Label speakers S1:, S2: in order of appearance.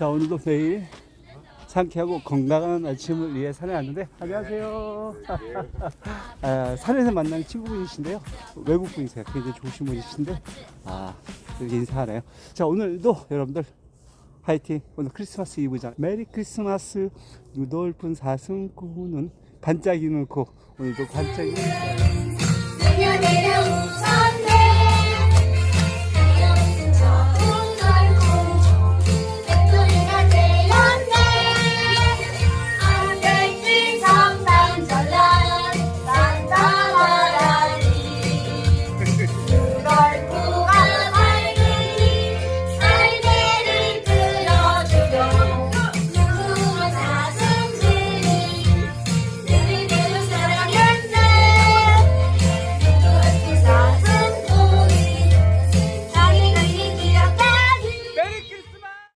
S1: 자 오늘도 매일 상쾌하고 건강한 아침을 위해 산에 왔는데 안녕하세요. 아, 산에서 만난 친구분이신데요. 외국 분이세요. 굉장히 좋으신 분이신데 아 이렇게 인사하네요. 자 오늘도 여러분들 화이팅. 오늘 크리스마스 이브잖아. 메리 크리스마스. 루돌픈 사슴꾼은 반짝이는 코. 오늘도
S2: 반짝이는 코